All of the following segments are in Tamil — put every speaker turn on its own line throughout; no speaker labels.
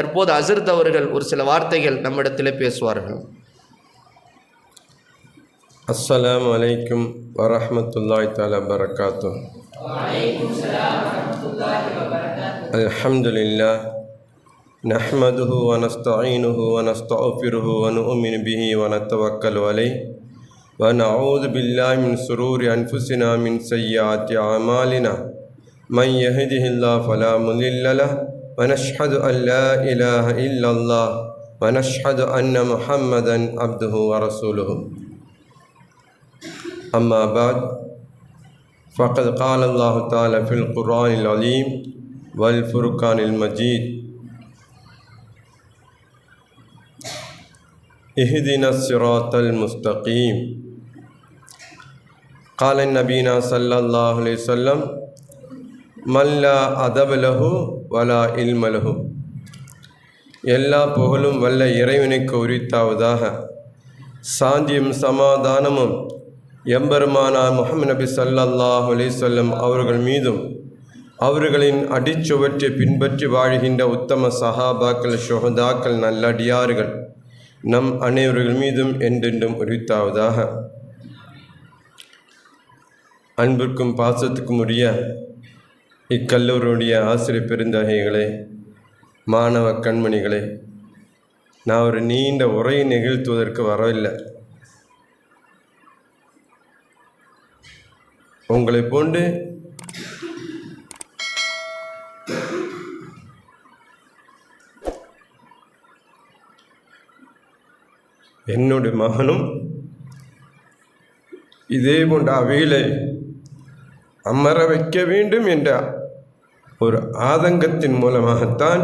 தெரிவித்துக் கொள்கிறோம் தற்போது அசர்த் அவர்கள் ஒரு சில வார்த்தைகள் நம்மிடத்தில் பேசுவார்கள்
السلام عليكم ورحمة الله تعالى وبركاته الحمد لله نحمده ونستعينه ونستغفره ونؤمن به ونتوكل عليه ونعوذ بالله من سرور أنفسنا من سيئات أعمالنا من يهده الله فلا مضل له ونشهد أن لا إله إلا الله ونشهد أن محمدا عبده ورسوله. أما بعد فقد قال الله تعالى في القرآن العظيم والفرقان المجيد اهدنا الصراط المستقيم. قال النبينا صلى الله عليه وسلم மல்லா அதபலகு வலா இல்மலகு எல்லா புகழும் வல்ல இறைவனுக்கு உரித்தாவதாக. சாந்தியும் சமாதானமும் எம்பெருமானார் முகமது நபி சல்லாஹ் அலிசல்லம் அவர்கள் மீதும் அவர்களின் அடிச்சுவற்றை பின்பற்றி வாழ்கின்ற உத்தம சஹாபாக்கள் ஷொஹதாக்கள் நல்லடியார்கள் நம் அனைவர்கள் மீதும் என்றென்றும் உரித்தாவதாக. அன்பிற்கும் பாசத்துக்கும் உரிய இக்கல்லூரியுடைய ஆசிரியர் பெருந்தகைகளே மாணவ கண்மணிகளே நான் ஒரு நீண்ட உரையை நிகழ்த்துவதற்கு வரவில்லை. உங்களை போன்று என்னுடைய மகனும் இதே போன்ற அவையிலே அமர வைக்க வேண்டும் என்ற ஒரு ஆதங்கத்தின் மூலமாகத்தான்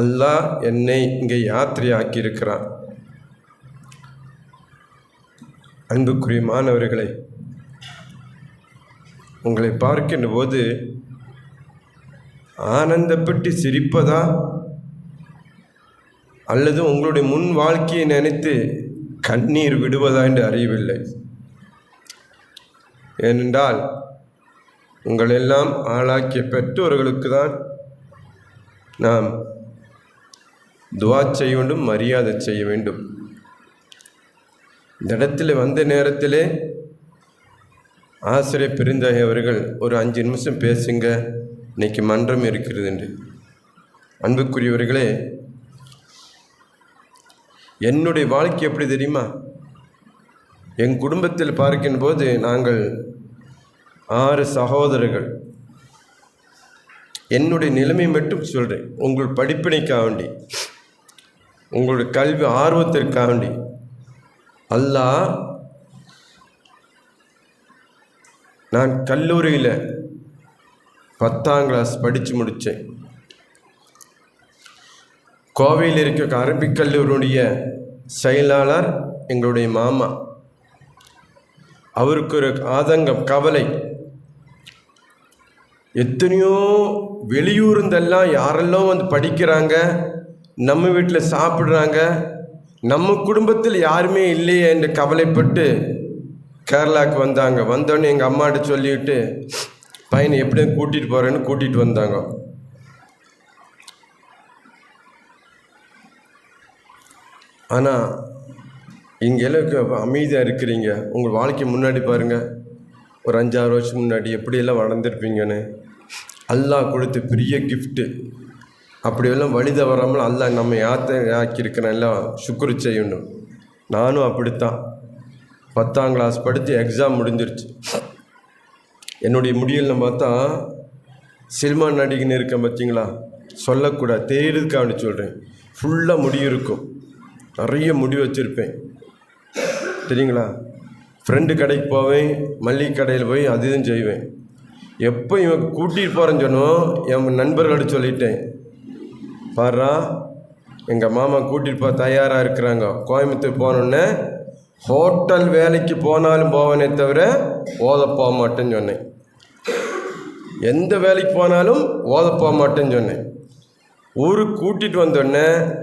அல்லாஹ் என்னை இங்கே யாத்திரையாக்கியிருக்கிறான். அன்புக்குரிய மாணவர்களை உங்களை பார்க்கின்ற போது ஆனந்தப்பட்டு சிரிப்பதா அல்லது உங்களுடைய முன் வாழ்க்கையை நினைத்து கண்ணீர் விடுவதா என்று அறியவில்லை. ஏனென்றால் உங்களெல்லாம் ஆளாக்கிய பெற்றோர்களுக்கு தான் நாம் துவா செய்ய வேண்டும் மரியாதை செய்ய வேண்டும். இந்த இடத்துல வந்த நேரத்திலே ஆசிரியர் பெருந்தகை அவர்கள் ஒரு அஞ்சு நிமிஷம் பேசுங்க இன்னைக்கு மன்றம் இருக்கிறது என்று. அன்புக்குரியவர்களே என்னுடைய வாழ்க்கை எப்படி தெரியுமா? என் குடும்பத்தில் பார்க்கின்ற போது நாங்கள் ஆறு சகோதரர்கள். என்னுடைய நிலைமை மட்டும் சொல்கிறேன் உங்கள் படிப்பினைக்காக வேண்டி உங்களுடைய கல்வி ஆர்வத்திற்காக வேண்டி அல்லாஹ் நான் கல்லூரியில் பத்தாம் கிளாஸ் படித்து முடித்தேன் கோவையில் இருக்க அரபிக் கல்லூரியுடைய செயலாளர் எங்களுடைய மாமா. அவருக்கு ஒரு ஆதங்கம் கவலை. எத்தனையோ வெளியூர்ந்தெல்லாம் யாரெல்லாம் வந்து படிக்கிறாங்க நம்ம வீட்டில் சாப்பிட்றாங்க நம்ம குடும்பத்தில் யாருமே இல்லையே என்று கவலைப்பட்டு கேரளாவுக்கு வந்தாங்க. வந்தோடனே எங்கள் அம்மாட்ட சொல்லிவிட்டு பையனை எப்படி கூட்டிகிட்டு போகிறேன்னு கூட்டிகிட்டு வந்தாங்க. ஆனால் இங்கே எல்லாம் அமைதியாக இருக்கிறீங்க. உங்கள் வாழ்க்கை முன்னாடி பாருங்கள் ஒரு அஞ்சாறு வருஷம் முன்னாடி எப்படியெல்லாம் வளர்ந்துருப்பீங்கன்னு. அல்லாஹ் கொடுத்த பெரிய கிஃப்ட்டு அப்படியெல்லாம் வழி தவறாமல் அல்லாஹ் நம்ம யாத்த ஆக்கியிருக்கிறேன்? எல்லாம் சுக்குரு செய்யணும். நானும் அப்படித்தான். பத்தாம் கிளாஸ் படித்து எக்ஸாம் முடிஞ்சிருச்சு. என்னுடைய முடியலில் பார்த்தா சினிமா நடிகன் இருக்கேன் பார்த்தீங்களா? சொல்லக்கூடாது தேடுக்கான்னு சொல்கிறேன் ஃபுல்லாக முடி இருக்கும். நிறைய முடி வச்சுருப்பேன். தெரியுங்களா? ஃப்ரெண்டு கடைக்கு போவேன் மல்லிகை கடையில் போய் அது இதுவும் செய்வேன். எப்போ இவன் கூட்டிகிட்டு போகிறேன்னு சொன்னோம் என் நண்பர்கள்ட்ட சொல்லிட்டேன். பாருடா எங்கள் மாமா கூட்டிகிட்டு போக தயாராக இருக்கிறாங்க. கோயம்புத்தூர் போனோடனே ஹோட்டல் வேலைக்கு போனாலும் போவேனே தவிர ஓத போக மாட்டேன்னு சொன்னேன். எந்த வேலைக்கு போனாலும் ஓத போக மாட்டேன்னு சொன்னேன். ஊருக்கு கூட்டிகிட்டு வந்தோடனே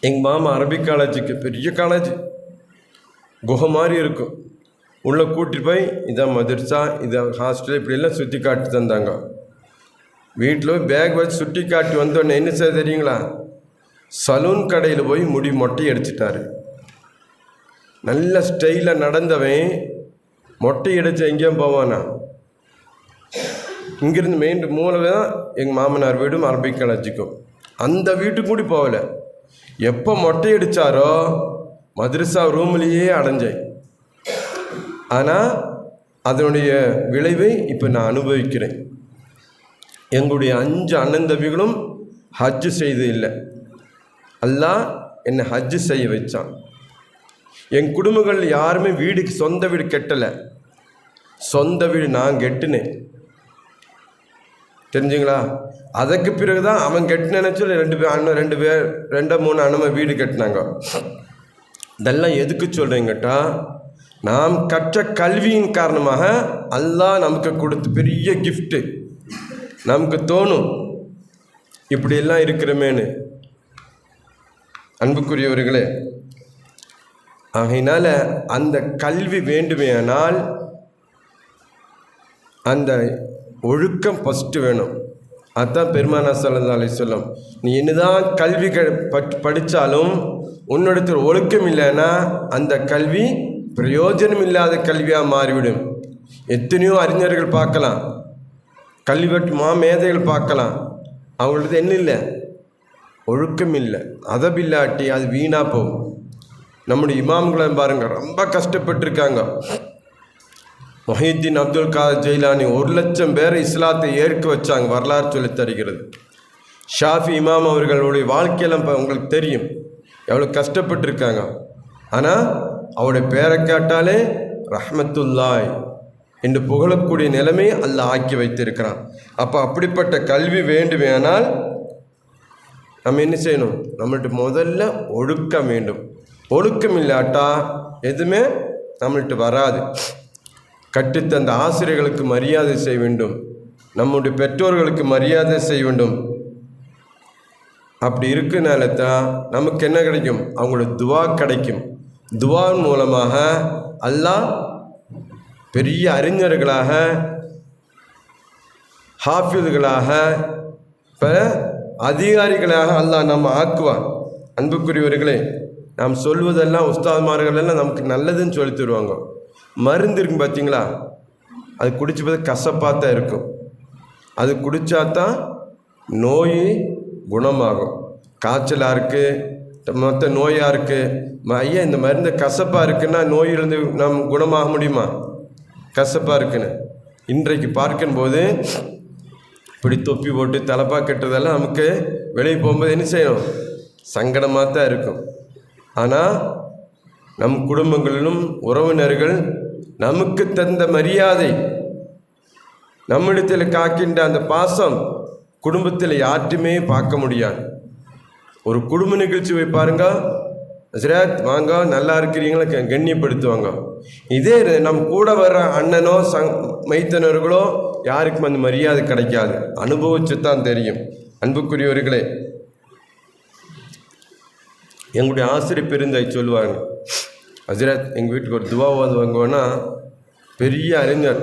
எங்கள் மாமா அரபிக் காலேஜுக்கு பெரிய காலேஜ் குகை மாதிரி இருக்கும். உள்ளே கூட்டிகிட்டு போய் இதான் மதுர்சா இதை ஹாஸ்டல் இப்படியெல்லாம் சுற்றி காட்டி தந்தாங்க. வீட்டில் பேக் வச்சு சுட்டி காட்டி வந்தோடனே என்ன செய்ய தெரியுங்களா? சலூன் கடையில் போய் முடி மொட்டை அடிச்சிட்டாரு. நல்ல ஸ்டைலாக நடந்தவன் மொட்டை அடித்து எங்கேயும் போவானா? இங்கேருந்து மெயின் மூலம் தான் எங்கள் மாமனார் வீடும் அரபிக் கலர்ஜிக்கும் அந்த வீட்டுக்கு கூட போகலை. எப்போ மொட்டை அடித்தாரோ மதுரசா ரூம்லேயே அடைஞ்சேன். ஆனால் அதனுடைய விளைவை இப்போ நான் அனுபவிக்கிறேன். எங்களுடைய அஞ்சு அண்ணன் தம்பிகளும் ஹஜ்ஜு செய்து இல்லை. அல்லாஹ் என்னை ஹஜ்ஜு செய்ய வச்சான். என் குடும்பங்கள் யாருமே வீடுக்கு சொந்த வீடு கெட்டலை. சொந்த வீடு நான் கெட்டுனேன். தெரிஞ்சுங்களா? அதுக்கு பிறகு தான் அவன் கெட்டினேன்னு சொல்லி ரெண்டு பேர் அண்ணன் ரெண்டு பேர் ரெண்டோ மூணு அண்ணன் வீடு கட்டினாங்க. இதெல்லாம் எதுக்கு சொல்கிறேங்கட்டா நாம் கற்ற கல்வியின் காரணமாக அல்லாஹ் நமக்கு கொடுத்த பெரிய கிஃப்ட்டு நமக்கு தோணும். இப்படியெல்லாம் இருக்கிறமேன்னு. அன்புக்குரியவர்களே ஆகையினால் அந்த கல்வி வேண்டுமேனால் அந்த ஒழுக்கம் ஃபஸ்ட்டு வேணும். அதுதான் பெருமானா சல்லா சொல்லும் நீ என்னதான் கல்வி க பட் படித்தாலும் உன்னிடத்தில் ஒழுக்கம் இல்லைன்னா அந்த கல்வி பிரயோஜனம் இல்லாத கல்வியாக மாறிவிடும். எத்தனையோ அறிஞர்கள் பார்க்கலாம். கல்வெட்டு மாமேதைகள் பார்க்கலாம். அவங்களது என்ன இல்லை. ஒழுக்கம் இல்லை. அதபில்லாட்டி அது வீணாக போகும். நம்முடைய இமாம்களை பாருங்க ரொம்ப கஷ்டப்பட்டிருக்காங்க. மொஹித்தீன் அப்துல் காதர் ஜெயிலானி ஒரு லட்சம் பேரை இஸ்லாத்தை ஏற்க வச்சாங்க வரலாறு சொல்லி தருகிறது. ஷாஃபி இமாம் அவர்களுடைய வாழ்க்கையெல்லாம் இப்போ உங்களுக்கு தெரியும். எவ்வளோ கஷ்டப்பட்டிருக்காங்க. ஆனால் அவருடைய பேரை கேட்டாலே ரஹ்மத்துல்லாய் என்று புகழக்கூடிய நிலைமையை அல்ல ஆக்கி வைத்திருக்கிறான். அப்போ அப்படிப்பட்ட கல்வி வேண்டுமேனால் நம்ம என்ன செய்யணும்? நம்மள்ட்ட முதல்ல ஒழுக்கம் வேண்டும். ஒழுக்கம் இல்லாட்டா எதுவுமே நம்மள்ட்ட வராது. கற்றுத்தந்த ஆசிரியர்களுக்கு மரியாதை செய்ய வேண்டும். நம்முடைய பெற்றோர்களுக்கு மரியாதை செய்ய வேண்டும். அப்படி இருக்கனால தான் நமக்கு என்ன கிடைக்கும்? அவங்களோட துவா கிடைக்கும். துவா மூலமாக அல்லாஹ் பெரிய அறிஞர்களாக ஹாஃபிதுகளாக பல அதிகாரிகளாக அல்லாஹ் நம்ம ஆக்குவான். அன்புக்குரியவர்களே நாம் சொல்வதெல்லாம் உஸ்தாத்மார்கள் எல்லாம் நமக்கு நல்லதுன்னு சொல்லி தருவாங்க. மருந்து இருக்கும் பார்த்தீங்களா? அது குடிச்சு கசப்பாக தான் இருக்கும். அது குடித்தா தான் நோய் குணமாகும். காய்ச்சலாக இருக்குது மற்ற நோயாக இருக்குது ஐயா இந்த மருந்து கசப்பாக இருக்குன்னா நோயிலிருந்து நாம் குணமாக முடியுமா? கசப்பாக இருக்குன்னு. இன்றைக்கு பார்க்கும்போது இப்படி தொப்பி போட்டு தலைப்பாக கட்டுறதெல்லாம் நமக்கு வெளியே போகும்போது என்ன செய்யணும்? சங்கடமாக தான் இருக்கும். ஆனால் நம் குடும்பங்களிலும் உறவினர்கள் நமக்கு தந்த மரியாதை நம்மிடத்தில் காக்கின்ற அந்த பாசம் குடும்பத்தில் யார்ட்டுமே பார்க்க முடியாது. ஒரு குடும்ப நிகழ்ச்சி வைப்பாருங்க பாருங்க. வாங்க நல்லா இருக்கிறீங்களா? கண்ணியப்படுத்துவாங்க. இதே நம்ம நம் கூட வர்ற அண்ணனோ சங் மைத்தனர்களோ யாருக்கும் அந்த மரியாதை கிடைக்காது. அனுபவிச்சு தான் தெரியும். அன்புக்குரியவர்களே எங்களுடைய ஆசிரியர் பெருந்தை சொல்லுவாங்க ஹஜரத் எங்கள் வீட்டுக்கு ஒரு துவா ஓதுவாங்கன்னா பெரிய அறிஞர்.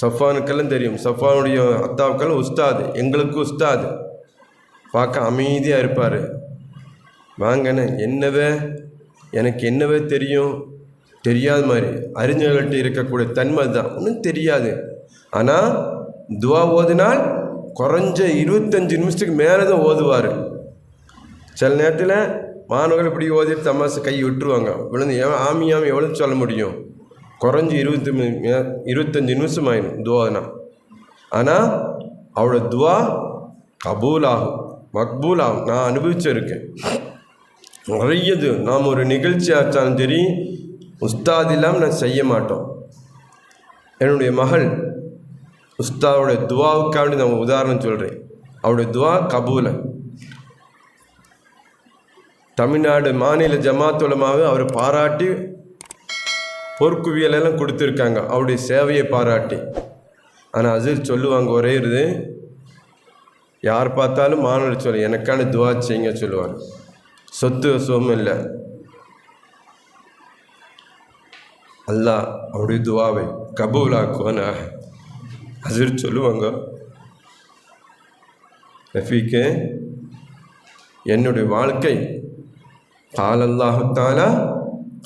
சஃபானுக்கெல்லாம் தெரியும். சஃபானுடைய அத்தாவுக்கெல்லாம் உஸ்தாது. எங்களுக்கு உஸ்தாது. பார்க்க அமைதியாக இருப்பார். வாங்கண்ணே என்னவே? எனக்கு என்னவே தெரியும்? தெரியாத மாதிரி. அறிஞர்கள்ட்ட இருக்கக்கூடிய தன்மை தான் ஒன்றும் தெரியாது. ஆனால் துவா ஓதினால் குறைஞ்ச இருபத்தஞ்சி நிமிஷத்துக்கு மேலே தான் ஓதுவார். சில நேரத்தில் மாணவர்கள் இப்படி ஓதிட்டு தமாசு கை விட்டுருவாங்க. விழுந்து ஏன் ஆமி ஆமி எவ்வளோ சொல்ல முடியும்? குறைஞ்சி இருபத்தி இருபத்தஞ்சி நிமிஷம் ஆயிடும் துவானா ஆனால் அவளோட துவா கபூல் ஆகும் மக்பூல் ஆகும் நான் அனுபவிச்சிருக்கேன். நிறையது. நாம் ஒரு நிகழ்ச்சி ஆச்சாலும் சரி உஸ்தாத் இல்லாமல் நான் செய்ய மாட்டோம். என்னுடைய மகள் உஸ்தாவோட துவாவுக்காண்டி நான் உதாரணம் சொல்கிறேன் அவருடைய துவா கபூல. தமிழ்நாடு மாநில ஜமாத்துலமாக அவரை பாராட்டி பொற்குவியல் எல்லாம் கொடுத்துருக்காங்க. அவருடைய சேவையை பாராட்டி. ஆனால் அது சொல்லுவாங்க ஒரே இது யார் பார்த்தாலும் மாணவர் சொல்லு எனக்கான துவா செய்யுங்க சொல்லுவார் சொத்து சுகம் இல்லை. அல்லாஹ் அவருடைய துவாவை கபூலாக்குவானாக. அசிர் சொல்லுவாங்க ரஃபீக்கு என்னுடைய வாழ்க்கை காலல்லாஹுத்தாலா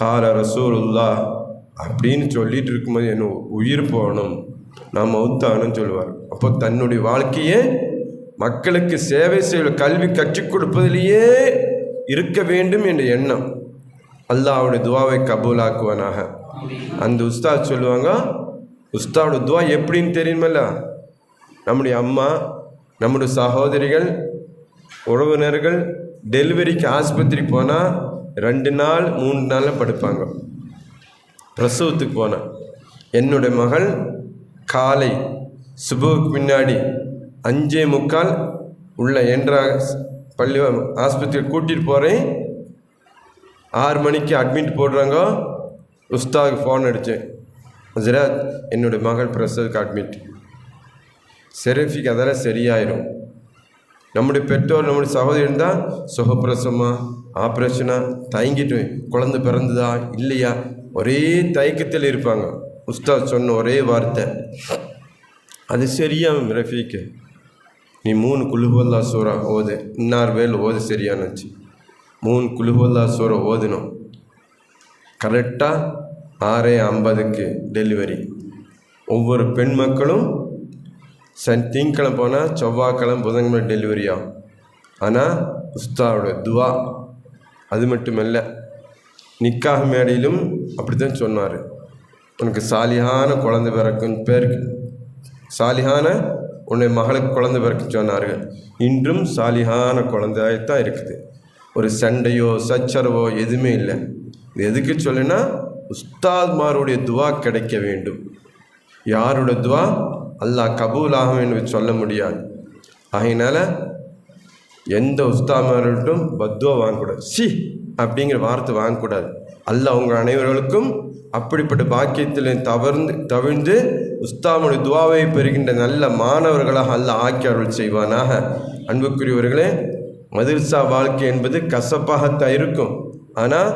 கால ரசூலுல்லா அப்படின்னு சொல்லிட்டு இருக்கும்போது என்ன உயிர் போகணும் நான் மௌத்தானும் சொல்லுவார். அப்போ தன்னுடைய வாழ்க்கையே மக்களுக்கு சேவை செய்ய கல்வி கற்றுக் கொடுப்பதிலேயே இருக்க வேண்டும் என்ற எண்ணம் அல்லாவுடைய துவாவை கபூலாக்குவானாக. அந்த உஸ்தாத் சொல்லுவாங்க உஸ்தாவோட துவா எப்படின்னு தெரியுமல்ல? நம்முடைய அம்மா நம்முடைய சகோதரிகள் உறவினர்கள் டெலிவரிக்கு ஆஸ்பத்திரி போனால் ரெண்டு நாள் மூணு நாளில் படுப்பாங்க. பிரசவத்துக்கு போனேன் என்னுடைய மகள் காலை சுபுவுக்கு பின்னாடி அஞ்சே முக்கால் உள்ள என்ற பள்ளி ஆஸ்பத்திரி கூட்டிகிட்டு போகிறேன் ஆறு மணிக்கு அட்மிட் போடுறாங்க. உஸ்தாவுக்கு ஃபோன் அடித்தேன் ஹசரத் என்னுடைய மகள் பிரசவத்துக்கு அட்மிட் செரஃபிக்கு அதெல்லாம் சரியாயிடும் நம்முடைய பெற்றோர் நம்முடைய சகோதரி இருந்தால் சுகப்பிரசமா ஆப்ரேஷனா தயங்கிட்டு குழந்தை பிறந்ததா இல்லையா? ஒரே தயக்கத்தில் இருப்பாங்க. உஸ்தாத் சொன்ன ஒரே வார்த்தை. அது சரியாகும் ரஃபீக்கு. நீ மூணு குழுவல்லா சூறா ஓது. இன்னார் வேல் ஓது சரியானுச்சு மூணு குழுவல்லா சூறா ஓதுனோம். கரெக்டாக ஆறே ஐம்பதுக்கு டெலிவரி ஒவ்வொரு பெண் மக்களும் சன் திங்கிழமை போனால் செவ்வாய்க்கிழமை புதன்கிழமை டெலிவரி ஆகும் ஆனால் உஸ்தாவோட துவா அது மட்டுமல்ல நிக்காக மேடையிலும் அப்படி தான் சொன்னார். உனக்கு சாலியான குழந்தை பிறக்கும் பேருக்கு. சாலியான உன்னை மகளுக்கு குழந்தை பிறக்க சொன்னார்கள். இன்றும் சாலியான குழந்தையாகத்தான் இருக்குது. ஒரு சண்டையோ சச்சரவோ எதுவுமே இல்லை. இது எதுக்கு சொல்லுன்னா உஸ்தாத்மாருடைய துவா கிடைக்க வேண்டும். யாரோட துவா? அல்லாஹ் கபூலாகும் என்று சொல்ல முடியாது. அதனால் எந்த உஸ்தாமார்கிட்டும் பத்துவா வாங்கக்கூடாது. சி அப்படிங்கிற வார்த்தை வாங்கக்கூடாது. அல்ல உங்கள் அனைவர்களுக்கும் அப்படிப்பட்ட பாக்கியத்தில் தவர்ந்து தவிழ்ந்து உஸ்தாமுடைய துவாவை பெறுகின்ற நல்ல மாணவர்களாக அல்ல ஆக்கி அருள் செய்வானாக. அன்புக்குரியவர்களே மதிர்சா வாழ்க்கை என்பது கசப்பாகத்தான் இருக்கும். ஆனால்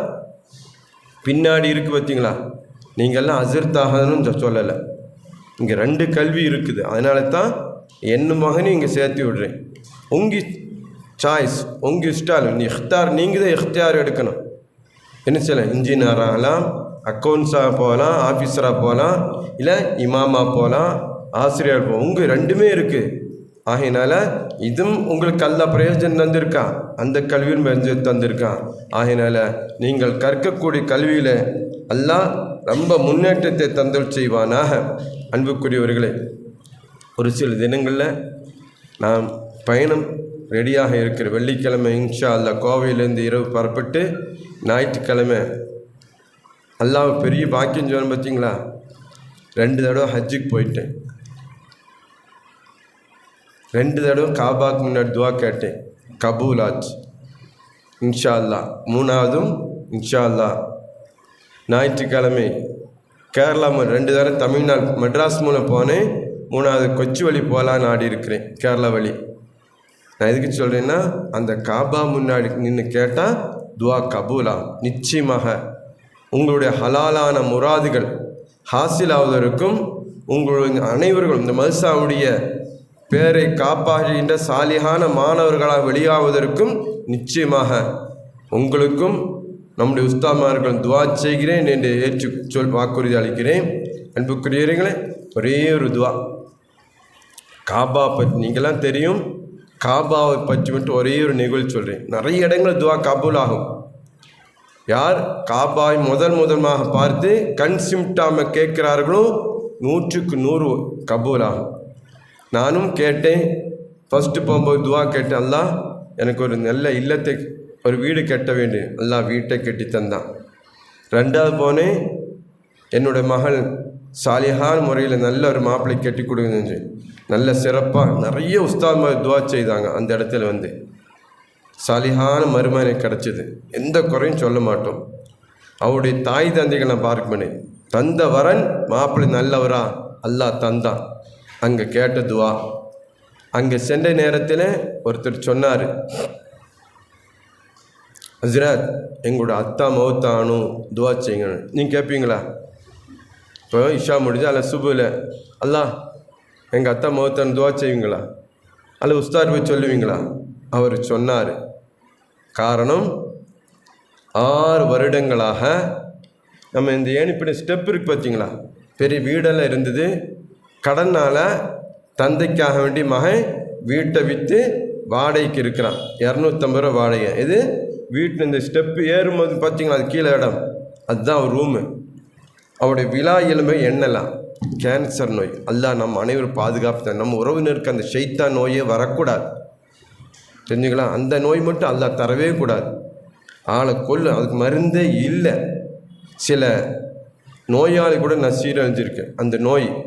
பின்னாடி இருக்கு பார்த்தீங்களா? நீங்கள்லாம் அசிர்த்தாகணும்னு சொல்லலை. இங்கே ரெண்டு கல்வி இருக்குது. அதனால தான் என் மகனையும் இங்கே சேர்த்து விடுறேன். உங்கள் சாய்ஸ் உங்கள் இஷ்டாலும் நீ இஃப்தார் நீங்கள் தான் இஃப்தார் எடுக்கணும். என்ன செய்யலாம்? இன்ஜினியராகலாம் அக்கௌண்ட்ஸாக போகலாம் ஆஃபீஸராக போகலாம் இல்லை இமாமா போகலாம் ஆசிரியர் போகலாம் உங்கள் ரெண்டுமே இருக்குது ஆகையினால இதுவும் உங்களுக்கு அல்ல பிரயோஜனம் தந்திருக்கான் அந்த கல்வியும் தந்திருக்கான் ஆகையினால நீங்கள் கற்கக்கூடிய கல்வியில் அல்லாஹ் ரொம்ப முன்னேற்றத்தை தந்தல் செய்வானாக. அன்புக்குரியவர்களே ஒரு சில தினங்களில் நாம் பயணம் ரெடியாக இருக்கிற வெள்ளிக்கிழமை இன்ஷா அல்லா கோவையிலேருந்து இரவு புறப்பட்டு ஞாயிற்றுக்கிழமை. அல்லாஹ் பெரிய பாக்கியம் சொன்ன பார்த்தீங்களா ரெண்டு தடவை ஹஜ்ஜுக்கு போயிட்டேன். ரெண்டு தடவை காபாக்கு முன்னாடி துவா கேட்டேன். கபூல் ஆச்சு. இன்ஷா அல்லா மூணாவதும் இன்ஷா அல்லா ஞாயிற்றுக்கிழமை கேரளா ரெண்டு தடவை தமிழ்நாடு மெட்ராஸ் மூலம் போனேன். மூணாவது கொச்சி வழி போகலான்னு ஆடி இருக்கிறேன் கேரளா வழி. நான் எதுக்கு சொல்கிறேன்னா அந்த காபா முன்னாடி நின்று கேட்டால் துவா கபூலா நிச்சயமாக உங்களுடைய ஹலாலான முராதுகள் ஹாசிலாவதற்கும் உங்களுடைய அனைவர்களும் இந்த மதுசாவுடைய பேரை காப்பாற்றுகின்ற சாலிகான மாணவர்களாக வெளியாவதற்கும் நிச்சயமாக உங்களுக்கும் நம்முடைய உஸ்தாமார்கள் துவா செய்கிறேன் என்று ஏற்று சொல் வாக்குறுதி அளிக்கிறேன். அன்புக்குரியவர்களே ஒரே ஒரு துவா. காபா பற்றி நீங்களாம் தெரியும். காபாவை பற்றி மட்டும் ஒரே ஒரு நிகழ்ச்சி சொல்கிறேன் நிறைய இடங்கள் துவா கபூல் ஆகும் யார்? காபாய் முதல் முதலாக பார்த்து கண் சிம்டாம கேட்கிறார்களோ நூற்றுக்கு நூறு கபூல் ஆகும் நானும் கேட்டேன். ஃபஸ்ட்டு போகும்போது துவா கேட்டேன். அல்லா எனக்கு ஒரு நல்ல இல்லத்தை ஒரு வீடு கட்ட வேண்டும். அல்லா வீட்டை கட்டி தந்தான். ரெண்டாவது போனேன். என்னோட மகள் சாலிஹான் முறையில் நல்ல ஒரு மாப்பிள்ளை கட்டி கொடுங்க நல்ல சிறப்பாக நிறைய உஸ்தாத் மாதிரி துவா செய்தாங்க. அந்த இடத்துல வந்து சாலிஹான மருமனை கிடச்சிது. எந்த குறையும் சொல்ல மாட்டோம். அவருடைய தாய் தந்தைகளை நான் பார்க்க பண்ணேன் தந்த வரன் மாப்பிள்ளை நல்லவரா? அல்லா தந்தான். அங்கே கேட்ட துவா. அங்கே சென்ற நேரத்தில் ஒருத்தர் சொன்னார் ஹஸ்ரத் எங்களோட அத்தா மௌத்தானும் துவா செய்யுங்க நீங்கள் கேட்பீங்களா இப்போ இஷா முடிஞ்சு அல்ல சுபுல. அல்லா எங்கள் அத்தா மௌத்தானு துவா செய்வீங்களா? அல்ல உஸ்தார் போய் சொல்லுவீங்களா? அவர் சொன்னார். காரணம் ஆறு வருடங்களாக நம்ம இந்த ஏணிப்படி ஸ்டெப் இருக்கு பார்த்தீங்களா பெரிய வீடெல்லாம் இருந்தது. கடனால் தந்தைக்காக வேண்டி மகன் வீட்டை விற்று வாடகைக்கு இருக்கிறான். இரநூத்தம்பது ரூபா வாடகை. இது வீட்டில் இந்த ஸ்டெப்பு ஏறும்போது பார்த்தீங்களா அது கீழே இடம். அதுதான் அவர் ரூமு அவருடைய விழா எலும்பை எண்ணலாம். கேன்சர் நோய். அல்லாஹ் நம்ம அனைவரும் பாதுகாப்பு தான் நம்ம உறவினருக்கு அந்த ஷைத்தா நோயே வரக்கூடாது. தெரிஞ்சுங்களா? அந்த நோய் மட்டும் அல்லாஹ் தரவே கூடாது. ஆளை கொல்லும் அதுக்கு மருந்தே இல்லை. சில நோயாளி கூட நான் சீரழிஞ்சிருக்கேன். அந்த நோய்.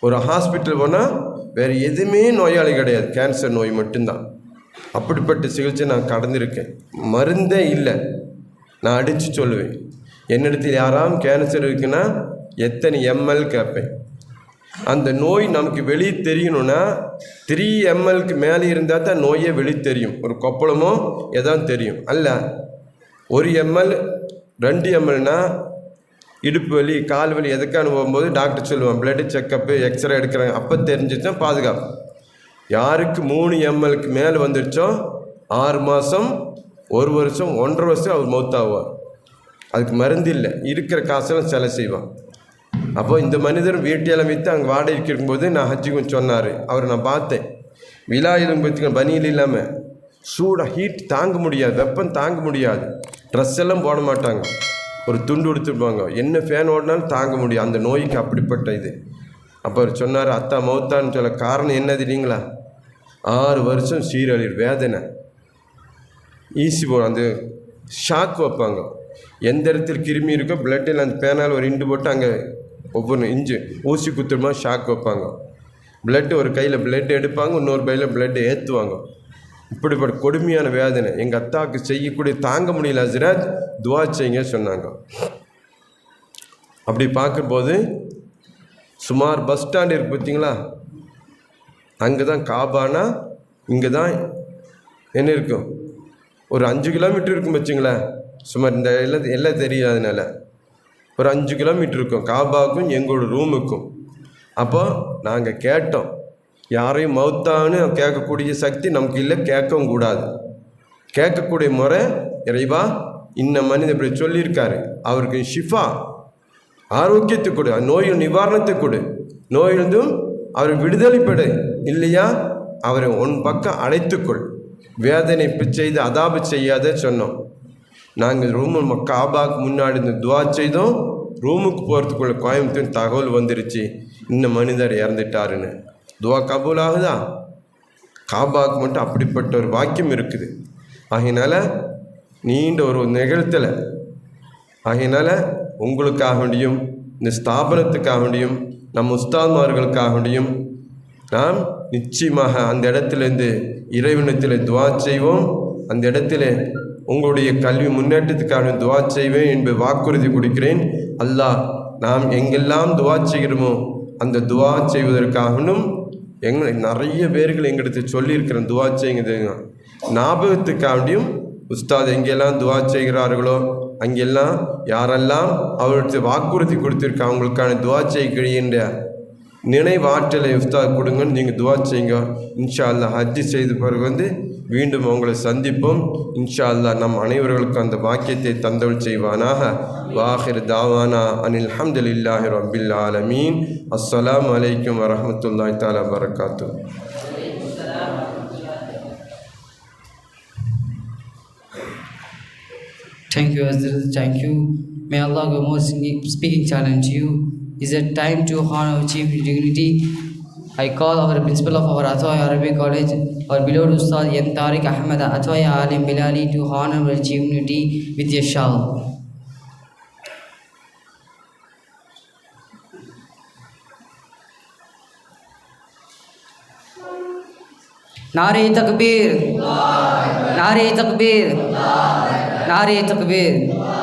ஒரு ஹாஸ்பிட்டல் போனால் வேறு எதுவுமே நோயாளி கிடையாது. கேன்சர் நோய் மட்டும்தான். அப்படிப்பட்ட சிகிச்சை நான் கடந்திருக்கேன். மருந்தே இல்லை. நான் அடித்து சொல்லுவேன். என்னிடத்தில் யாராவது கேன்சர் இருக்குன்னா எத்தனை எம்எல் கேட்பேன். அந்த நோய் நமக்கு வெளியே தெரியணும்னா த்ரீ எம்எல்க்கு மேலே இருந்தால் தான் நோயே வெளியே தெரியும். ஒரு கொப்பளமோ எதாவது தெரியும். அல்ல ஒரு எம்எல் ரெண்டு எம்எல்னா இடுப்பு வலி கால் வலி எதுக்கான போகும்போது டாக்டர் சொல்லுவான் பிளட்டு செக்கப்பு எக்ஸ்ரே எடுக்கிறாங்க. அப்போ தெரிஞ்சிச்சா பாதுகாப்பு. யாருக்கு மூணு எம்எல்க்கு மேலே வந்துருச்சோ ஆறு மாதம் ஒரு வருஷம் ஒன்றரை வருஷம் அவர் மௌத்தாகுவார் அதுக்கு மருந்து இல்லை. இருக்கிற காசெல்லாம் செலை செய்வான். அப்போ இந்த மனிதர் வீட்டையெல்லாம் விற்று அங்கே வாடகைக்கு இருக்கும்போது நான் ஹஜ்ஜிக்கும் சொன்னார். அவரை நான் பார்த்தேன். விழா எதுவும் பார்த்திங்க பனியில் இல்லாமல் சூடாக ஹீட் தாங்க முடியாது வெப்பம் தாங்க முடியாது. ட்ரெஸ் எல்லாம் போட மாட்டாங்க. ஒரு துண்டு உடுத்துருப்பாங்க என்ன ஃபேன் ஓடினாலும் தாங்க முடியும் அந்த நோய்க்கு அப்படிப்பட்ட இது. அப்போ அவர் சொன்னார் அத்தா மௌத்தான்னு சொல்ல காரணம் என்ன தெரியுங்களா ஆறு வருஷம் சீரழிவு வேதனை. ஈஸி போ அந்த ஷாக் வைப்பாங்க. எந்த இடத்துல கிருமி இருக்கோ பிளட்டில் அந்த பேனால் ஒரு இண்டு போட்டு அங்கே ஒவ்வொன்றும் இஞ்சி ஊசி குத்துமா ஷாக் வைப்பாங்க. பிளட்டு ஒரு கையில் பிளட் எடுப்பாங்க இன்னொரு கையில் பிளட்டு ஏற்றுவாங்க இப்படிப்பட்ட கொடுமையான வேதனை. எங்கள் அத்தாவுக்கு செய்யக்கூடிய தாங்க முடியல ஹசரத் துவா செய்யுங்க சொன்னாங்க. அப்படி பார்க்கும்போது சுமார் பஸ் ஸ்டாண்ட் இருக்கு பார்த்தீங்களா? அங்கே தான் காபானா இங்கே தான் என்ன இருக்கும்? ஒரு அஞ்சு கிலோமீட்டர் இருக்கும் வச்சுங்களேன். சுமார் இந்த எல்லாம் எல்லாம் தெரியாதனால ஒரு அஞ்சு கிலோமீட்டர் இருக்கும். காபாவுக்கும் எங்களோட ரூமுக்கும். அப்போ நாங்கள் கேட்டோம். யாரையும் மௌத்தான்னு கேட்கக்கூடிய சக்தி நமக்கு இல்லை கேட்கவும் கூடாது. கேட்கக்கூடிய முறை இறைவா இன்ன மனிதன் இப்படி சொல்லியிருக்காரு. அவருக்கு ஷிஃபா ஆரோக்கியத்தை கொடு நோய் நிவாரணத்தை கொடு. நோயிலிருந்தும் அவர் விடுதலைப்படு இல்லையா? அவரை உன் பக்கம் அழைத்துக்கொள். வேதனை செய்து அதாபு செய்யாத சொன்னோம். நாங்கள் ரூமு காபாக்கு முன்னாடி இந்த துவா செய்தோம். ரூமுக்கு போகிறதுக்குள்ள கோயம்புத்தூர் தகவல் வந்துருச்சு. இந்த மனிதர் இறந்துட்டாருன்னு. துவா கபூல் ஆகுதா காபாக்கு மட்டும் அப்படிப்பட்ட ஒரு வாக்கியம் இருக்குது. ஆகையினால நீண்ட ஒரு நிகழ்த்தலை ஆகையினால் உங்களுக்காக வேண்டியும் இந்த ஸ்தாபனத்துக்காக வேண்டியும் நம் உஸ்தாத்மார்களுக்காக வேண்டியும் நாம் நிச்சயமாக அந்த இடத்திலிருந்து இறைவனத்தில் துவா செய்வோம். அந்த இடத்துல உங்களுடைய கல்வி முன்னேற்றத்துக்காக துவா செய்வேன் என்று வாக்குறுதி கொடுக்கிறேன். அல்லாஹ் நாம் எங்கெல்லாம் துவா செய்கிறோமோ அந்த துவா செய்வதற்காகவும் எங்களை நிறைய பேர்கள் எங்களுக்கு சொல்லியிருக்கிறேன் துவா செய்யுங்க. ஞாபகத்துக்காண்டியும் உஸ்தாத் எங்கெல்லாம் துவா செய்கிறார்களோ அங்கெல்லாம் யாரெல்லாம் அவருக்கு வாக்குறுதி கொடுத்துருக்கா அவங்களுக்கான துவா செய்கின்ற நினைவாற்றலை உஸ்தாத் கொடுங்கன்னு நீங்கள் துவா செய்யுங்க. இன்ஷா அல்லாஹ் ஹஜ்ஜி செய்த பிறகு வந்து மீண்டும் உங்களை சந்திப்போம் இன்ஷா அல்லா நம் அனைவர்களுக்கும் அந்த வாக்கியத்தை தந்தவள் செய்வானாக வாஹிர் தாவானா அனில் அஹமதுல்லாஹி ரபில் ஆலமீன் அஸ்ஸலாமு வலைக்கம் வரமத்துல்லாய் தாலா வரகாத்து
Thank you, Hazrat. Thank you. May Allah go more speaking challenge you. Is it time to honor our chief dignity? I call our principal of our Athoya Arabic College, our beloved Ustad N. Tariq Ahmed Athoya Alim Bilali to honor our chief dignity with a shawl. नारे तकबीर नारे तकबीर नारे तकबीर